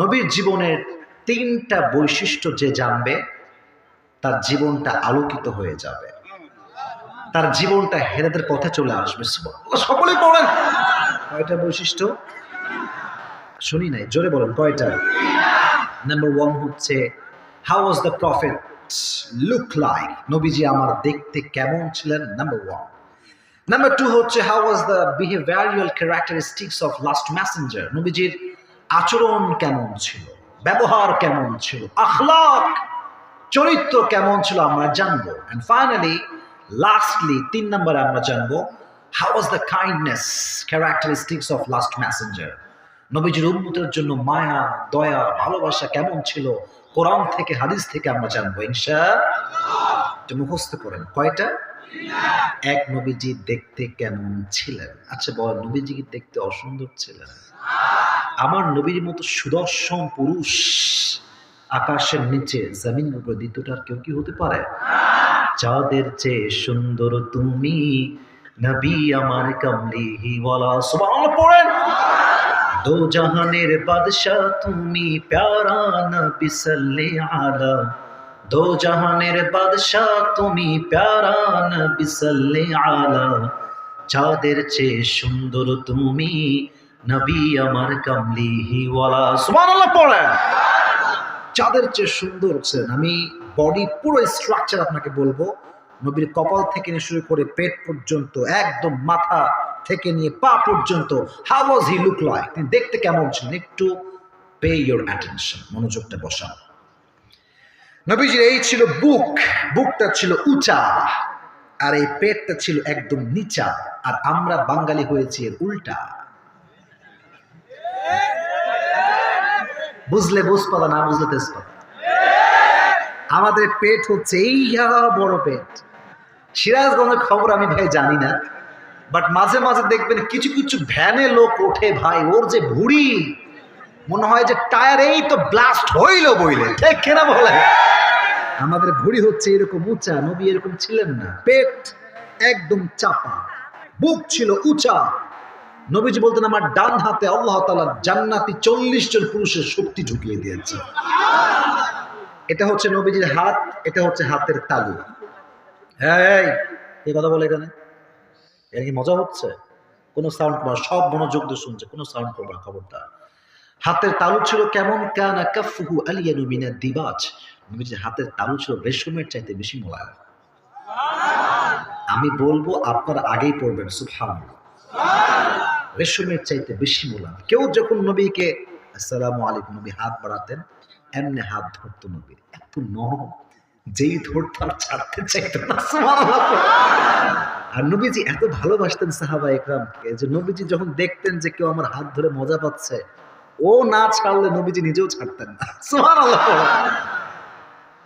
নবীর জীবনের তিনটা বৈশিষ্ট্য যে জানবে, তার জীবনটা আলোকিত হয়ে যাবে। তার জীবনটা হেরাদের পথে চলে আসবে সকলে পড়েন। কয়টা বৈশিষ্ট্য? শুনি নাই, জোরে বলেন, কয়টা? নাম্বার ওয়ান হচ্ছে how was the prophet look like নবীজি আমার দেখতে কেমন ছিলেন? নাম্বার ওয়ান নাম্বার টু হচ্ছে how was the behavioural characteristics of last messenger নবীজির আচরণ কেমন ছিল? ব্যবহার কেমন ছিল? আখলাক, চরিত্র কেমন ছিল আমরা জানব। অ্যান্ড ফাইনালি লাস্টলি তিন নম্বরে আমরা জানব how was the kindness characteristics of last messenger নবীজির উন্মতের জন্য মায়া, দয়া, ভালোবাসা কেমন ছিল? কোরআন থেকে, হাদিস থেকে আমরা জানব ইনশা মুখস্থ করেন, কয়টা? এক, নবীজি দেখতে কেমন ছিলেন? আচ্ছা বল নবীজি দেখতে অসুন্দর ছিলেন? আমার নবীর মতো সুদর্শন পুরুষ আকাশের নিচে জমিন উপরে দ্বিতীয়টার কেউ কি হতে পারে? চাঁদের চেয়ে সুন্দর তুমি নবী আমার কামলি ওয়ালা। সুবহানাল্লাহ, পড়েন। দো জাহানের তুমি প্যারা নবী সাল্লে আলা। দো জাহানের বাদশাহ তুমি প্যারা নবী সাল্লে আলা। চাঁদের চেয়ে সুন্দর তুমি নবী আমার সুবহানাল্লাহ, পড়েন। চেয়ে সুন্দর আমি বডি পুরো স্ট্রাকচার আপনাকে বলব, নবীর কপাল থেকে নিয়ে শুরু করে পেট পর্যন্ত, একদম মাথা থেকে নিয়ে পা পর্যন্ত how was he look like তিনি দেখতে কেমন ছিলেন? একটু পে ইউর অ্যাটেনশন মনোযোগটা বসান। নবীজির এই ছিল বুক বুকটা ছিল উঁচা, আর এই পেটটা ছিল একদম নিচা, আর আমরা বাঙালি হয়েছি এর উল্টা। বুঝলে বুঝ বুঝপাতা না বুঝলে তেজ তেজপাতা আমাদের পেট হচ্ছে এই বড় পেট। সিরাজগঞ্জের খবর আমি ভাই জানি না বাট মাঝে মাঝে দেখবেন কিছু কিছু ভ্যানে লোক ওঠে ভাই, ওর যে ভুড়ি, মনে হয় যে টায়ার এই তো ব্লাস্ট হইল বইলে, ঠিক কেনা বলে আমাদের ভুড়ি হচ্ছে এরকম উঁচা, নবী এরকম ছিলেন না, পেট একদম চাপা, বুক ছিল উঁচা। নবীজি বলতেন, আমার ডান হাতে আল্লাহ তালা জান্নাতি চল্লিশ জন পুরুষের শক্তি ঢুকিয়ে দিয়েছে। এটা হচ্ছে নবীজির হাত, এটা হচ্ছে হাতের তালু। হ্যাঁ এই কথা বলে এখানে? এর কি মজা হচ্ছে? কোনো সাউন্ড করবা সব মনোযোগ দিয়ে শুনছে, কোনো সাউন্ড করবা খবরটা হাতের তালু ছিল কেমন? কানা কাফুহু আলিয়ানু মিনা দিবাজ। নবীজির হাতের তালু ছিল রেশমের চাইতে বেশি মোলায়েম। আমি বলব, আপনারা আগেই পড়বেন, সুবহানাল্লাহ। রেশমের চাইতে বেশি মোলাম। কেউ যখন নবীকে, আসসালামু আলাইকুম নবী, হাত বাড়াতেন, এমনি হাত ধরতো নবীর এত নরম, যেই ধরতাম ছাড়তে চাইতো আর নবীজি এত ভালোবাসতেন সাহাবা একরামকে যে নবীজি যখন দেখতেন যে কেউ আমার হাত ধরে মজা পাচ্ছে, ও না ছাড়লে নবীজি নিজেও ছাড়তেন না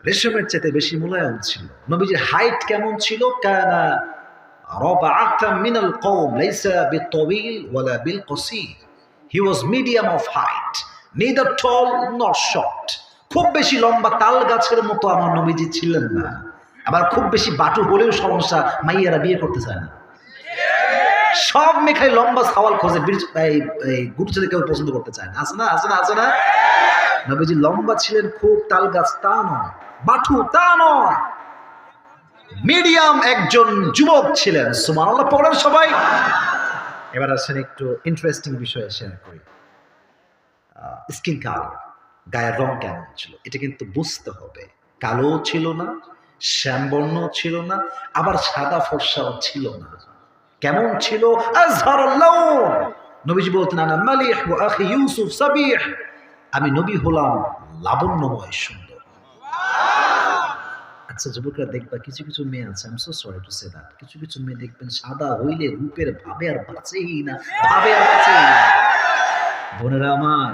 রেশমের চাইতে বেশি মোলায়েম ছিল। নবীজির হাইট কেমন ছিল? কানা ربعة من القوم ليس بالطويل ولا بالقصير he was medium of height neither tall nor short খুব বেশি লম্বা তাল গাছের মতো আমার নবীজি ছিলেন না আবার খুব বেশি বাটু হলেও সমস্যা মাইয়ারা বিয়ে করতে চায় না সব মেখাই লম্বা সওয়াল খোঁজে বীর- এই এই গুরু ছেলে কেউ পছন্দ করতে চায় না আছে না আছে না আছে না নবীজি লম্বা ছিলেন খুব তাল গাছ তা নয় বাটু তা নয় মিডিয়াম একজন যুবক ছিলেন। সুবহানাল্লাহ, পড়েন সবাই। এবার আসেন একটু ইন্টারেস্টিং বিষয়ে শেয়ার করি। স্কিন কালার গায়ের রং কেমন ছিল? এটা কিন্তু বুঝতে হবে। কালো ছিল না শ্যামবর্ণ ছিল না, আবার সাদা ফর্সাও ছিল না। কেমন ছিল? নবীজি বলতেন আমি নবী হলাম লাবণ্যময় আচ্ছা যুবকরা দেখবা কিছু কিছু মেয়ে আছে I am so sorry to say that কিছু কিছু মেয়ে দেখবেন সাদা হইলে রূপের ভাবে আর বাঁচেই না, ভাবে আর বাঁচেই না। বোনেরা আমার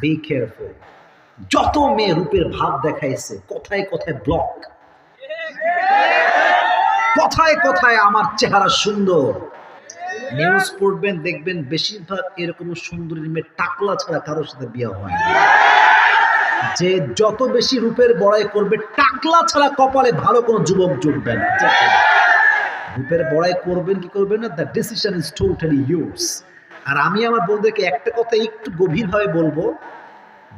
বি কেয়ারফুল যত মেয়ে রূপের ভাব দেখাইছে, কথায় কথায় ব্লক কথায় কথায় আমার চেহারা সুন্দর। নিউজ পড়বেন, দেখবেন বেশিরভাগ এরকম সুন্দরী মেয়ে টাকলা ছাড়া কারোর সাথে বিয়ে হয় না। যে যত বেশি রূপের বড়াই করবে, টাকলা ছাড়া কপালে ভালো কোনো যুবক জুটবে না। রূপের বড়াই করবেন কি করবেন না? The decision is totally yours আর আমি আমার বন্ধুদেরকে একটা কথা একটু গভীরভাবে বলব,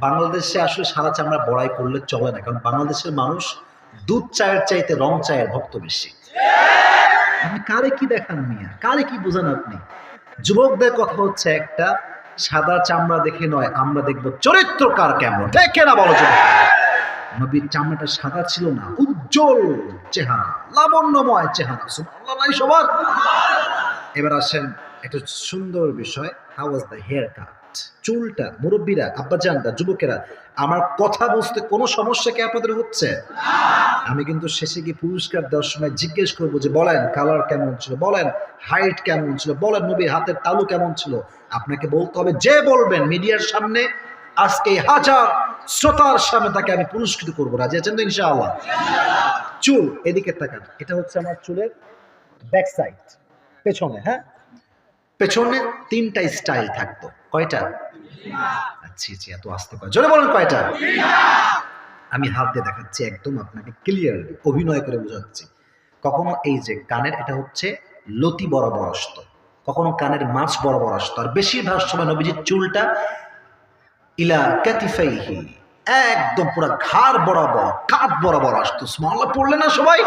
বাংলাদেশে আসলে সাদা চামড়া বড়াই করলে চলে না, কারণ বাংলাদেশের মানুষ দুধ চায়ের চাইতে রং চায়ের ভক্ত বেশি। আপনি কারে কি দেখান মিয়া? কারে কি বোঝান আপনি? যুবকদের কথা হচ্ছে একটা সাদা চামড়া দেখে নয়, আমরা দেখব চরিত্রকার কেমন। দেখে না বলো নবীর চামড়াটা সাদা ছিল না, উজ্জ্বল চেহারা, লাবণ্যময় চেহারা। নাই সবার। এবার আসেন একটা সুন্দর বিষয় how was the hair cut চুলটা, মুরব্বীরা, আব্বাজানরা, যুবকেরা, আমার কথা বুঝতে কোনো সমস্যা কি আপনাদের হচ্ছে? আমি কিন্তু শেষে গিয়ে পুরস্কার দেওয়ার সময় জিজ্ঞেস করব যে, বলেন কালার কেমন ছিল? বলেন হাইট কেমন ছিল? বলেন, নবীর হাতের তালু কেমন ছিল? আপনাকে বলতে হবে, যে বলবেন মিডিয়ার সামনে, আজকে হাজার শ্রোতার সামনে তাকে আমি পুরস্কৃত করব। রাজি আছেন তো ইনশাআল্লাহ? চুল, এদিকে তাকান। এটা হচ্ছে আমার চুলের ব্যাক সাইড পেছনে হ্যাঁ? পেছনে তিনটা স্টাইল থাকতো। কয়টা? আচ্ছা আচ্ছা এত আসতে কয় জোরে বলেন কয়টা? আমি হাত দিয়ে দেখাচ্ছি একদম আপনাকে ক্লিয়ার অভিনয় করে বোঝাচ্ছি। কখনো এই যে কানের এটা হচ্ছে লতি বরাবর আসতো। কখনো কানের মাছ বরাবর আসতো। আর বেশিরভাগ সময় নবীজির চুলটা ইলা কাতিফাইহি একদম পুরো ঘাড় বরাবর কাঁধ বরাবর আসতো। স্মল পড়লে না সবাই?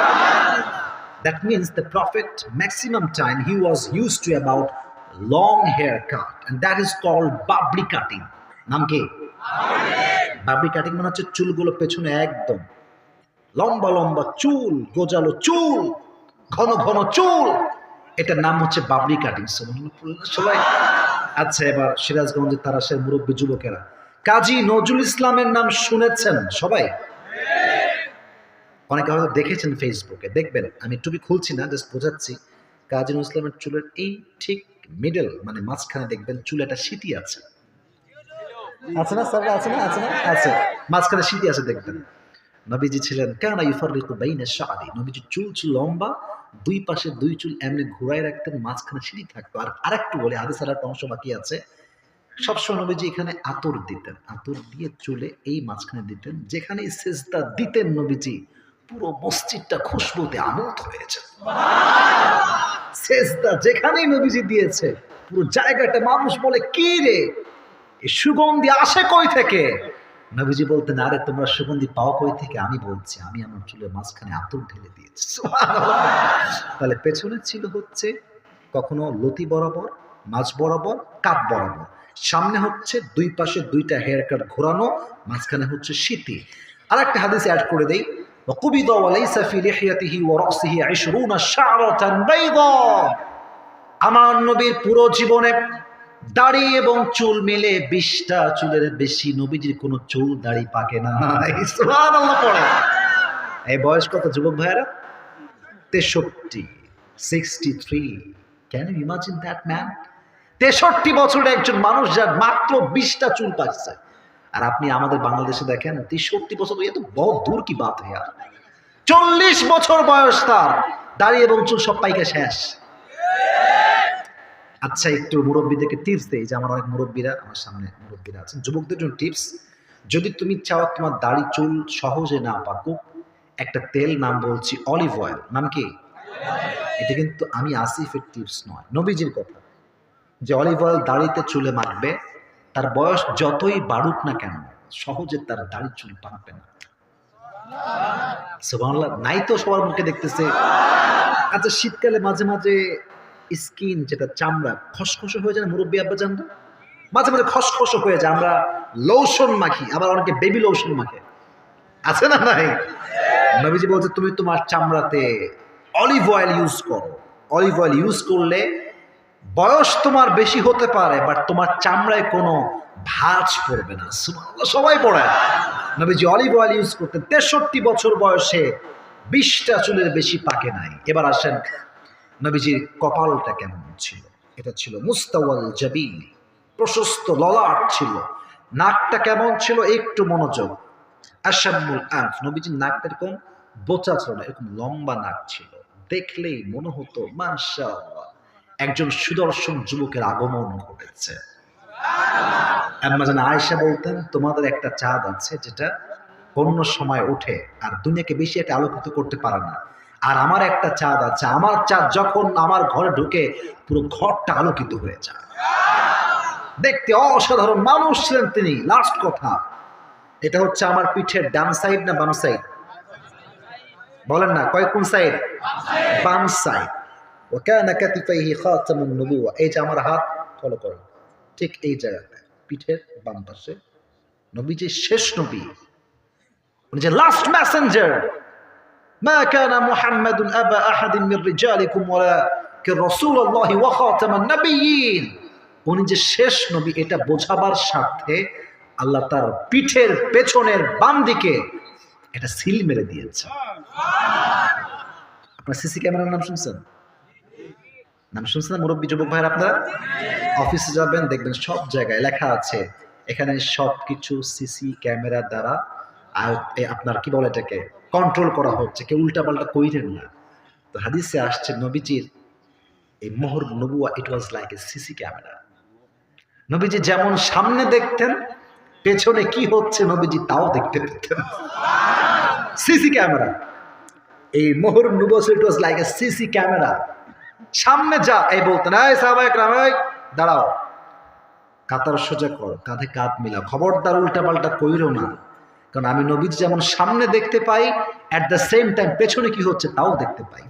That means the Prophet, maximum time, he was used to about long haircut, and that is called babri cutting. নাম কি? বাবরি কাটিং মানে হচ্ছে চুলগুলো পেছনে একদম। লম্বা লম্বা চুল, গোজালো চুল, ঘন ঘন চুল। এটার নাম হচ্ছে বাবরি কাটিং সবাই। আচ্ছা এবার সিরাজগঞ্জের তারাশের মুরব্বী যুবকেরা। কাজী নজরুল ইসলামের নাম শুনেছেন সবাই? অনেকে হয়তো দেখেছেন ফেসবুকে দেখবেন, আমি টুপি খুলছি না জাস্ট বোঝাচ্ছি। কাজী নজরুল ইসলামের চুলের এই ঠিক মিডল মানে মাঝখানে দেখবেন চুলে একটা সিটি আছে। আছে না আছে না আছে না? আছে। মাঝখানে আছে, দেখবেন। নবীজি ছিলেন, কেন বাইনা নবীজি চুল চুল লম্বা, দুই পাশে দুই চুল এমনি ঘুরাই রাখতেন, মাঝখানে সিঁড়ি থাকতো। আর আরেকটু বলে অংশ বাকি আছে। সবসময় নবীজি এখানে আতর দিতেন। আতর দিয়ে চুলে এই মাঝখানে দিতেন যেখানে সেজদা দিতেন নবীজি, পুরো মসজিদটা খুশবুতে আনন্দ হয়েছে। সেজদা যেখানেই নবীজি দিয়েছে, পুরো জায়গাটা মানুষ বলে, কি রে? এই সুগন্ধি আসে কই থেকে নবীজি বলতেন আরে তোমরা সুগন্ধি পাও কই থেকে আমি বলছি আমি আমার চুলের মাঝখানে আতর ঢেলে দিয়েছি সুবহানাল্লাহ। তাহলে পেছনে ছিল হচ্ছে কখনো লতি বরাবর মাঝ বরাবর কাপ বরাবর সামনে হচ্ছে দুই পাশে দুইটা হেয়ার কাট ঘোরানো মাঝখানে হচ্ছে শীতি আর একটা হাদিস অ্যাড করে দেই وقبض وليس في لحيته ورأسه عشرون شعرة بيضاء আমার নবীর পুরো জীবনে দাড়ি এবং চুল মিলে বিশটা চুলের বেশি নবীজির কোনো চুল, দাড়ি পাকে না। এই বয়স কত যুবক ভাইয়েরা? তেষট্টি sixty three can you imagine that man তেষট্টি বছরের একজন মানুষ যার মাত্র বিশটা চুল পাচ্ছে। আর আপনি আমাদের বাংলাদেশে দেখেন, তেষট্টি বছর, এ তো বহু দূর কি বাত হয়ে আর। চল্লিশ বছর বয়স তার। দাড়ি এবং চুল সব পাইকা শেষ। আচ্ছা একটু মুরব্বীদেরকে টিপস দেই, যে আমার অনেক মুরব্বীরা, আমার সামনে মুরব্বীরা আছেন। যুবকদের জন্য টিপস যদি তুমি চাও তোমার দাড়ি, চুল সহজে না পাকুক, একটা তেল নাম বলছি অলিভ অয়েল নাম কি? এটা কিন্তু আমি আসিফের টিপস নয়, নবীজির কথা। যে অলিভ অয়েল দাড়িতে চুলে মাখবে, তার বয়স যতই বাড়ুক না কেন, সহজে তার দাড়ি, চুল পাকবে না। সুবহানাল্লাহ, নাই তো সবার মুখে দেখতেছে। আচ্ছা শীতকালে মাঝে মাঝে স্কিন যেটা চামড়া, খসখসে হয়ে যায় মুরব্বী আব্বা জানতো? মাঝে মাঝে খসখসে হয়ে যায়, আমরা লোশন মাখি, আবার অনেকে বেবি লোশন মাখে। আছে না নাই? নবীজি বলছে, তুমি তোমার চামড়াতে অলিভ অয়েল ইউজ করো। অলিভ অয়েল ইউজ করলে বয়স তোমার বেশি হতে পারে বাট তোমার চামড়ায় কোনো ভাঁজ পড়বে না। সবাই পড়ে। নবীজি অলিভ অয়েল ইউজ করতেন। তেষট্টি বছর বয়সে বিশটা চুলের বেশি পাকে নাই। এবার আসেন নবীজির কপালটা কেমন ছিল? এটা ছিল মুস্তাওয়াল জাবিল, প্রশস্ত ললাট ছিল। নাকটা কেমন ছিল? একটু মনোযোগ। আসামুল আনফ নবীজির নাকটা এরকম বোচা ছিল না, এরকম লম্বা নাক ছিল। দেখলেই মনে হতো, মাশাআল্লাহ, একজন সুদর্শন যুবকের আগমন ঘটেছে। আয়েশা বলতেন, তোমাদের একটা চাঁদ আছে যেটা অন্য সময় ওঠে, আর দুনিয়াকে বেশি একটা আলোকিত করতে পারে না। আর আমার একটা চাঁদ আছে। আমার চাঁদ যখন আমার ঘরে ঢুকে পুরো ঘরটা আলোকিত হয়ে যায়। দেখতে অসাধারণ মানুষ ছিলেন তিনি লাস্ট কথা। এটা হচ্ছে আমার পিঠের ডান সাইড না বাম সাইড বলেন না, কয় কোন সাইড বাম সাইড ও কেন কাতিফাইহি খাতামুন নবুয়া এই যে আমার হাত ফলো করেন ঠিক এই জায়গাটা পিঠের বাম পাশে। নবীজি শেষ নবী, উনি যে লাস্ট মেসেঞ্জার ما كان محمد أبا أحد من رجالكم ولكن رسول الله وخاتم النبيين উনি যে শেষ নবী এটা বোঝাবার স্বার্থে আল্লাহ তার পিঠের পেছনের বাম দিকে এটা সিল মেরে দিয়েছে আপনার সিসি ক্যামেরার নাম শুনছেন নাম শুনছেন মুরব্বী যুবক ভাইয়ের আপনারা অফিসে যাবেন দেখবেন সব জায়গায় লেখা আছে এখানে সব কিছু সিসি ক্যামেরা দ্বারা আয়- এ আপনার কি বলে এটাকে কন্ট্রোল করা হচ্ছে, কেউ উল্টাপাল্টা কইরেন না। তো হাদিসে আসছে নবীজির এই মোহর নবুয়া it was like a CC camera নবীজি যেমন সামনে দেখতেন, পেছনে কি হচ্ছে নবীজি তাও দেখতে পেতেন। সিসি ক্যামেরা এই মোহর নবুয়া it was like a CC camera সামনে যা, এই বলতেন, এই সাহবায়ক রামায়ক দাঁড়াও। কাতার সোজা কর, কাঁধে কাঁধ মিলা খবরদার উল্টাপাল্টা কইরো না। কারণ আমি নবীজি যেমন সামনে দেখতে পাই অ্যাট দ্য সেম টাইম পেছনে কি হচ্ছে তাও দেখতে পাই।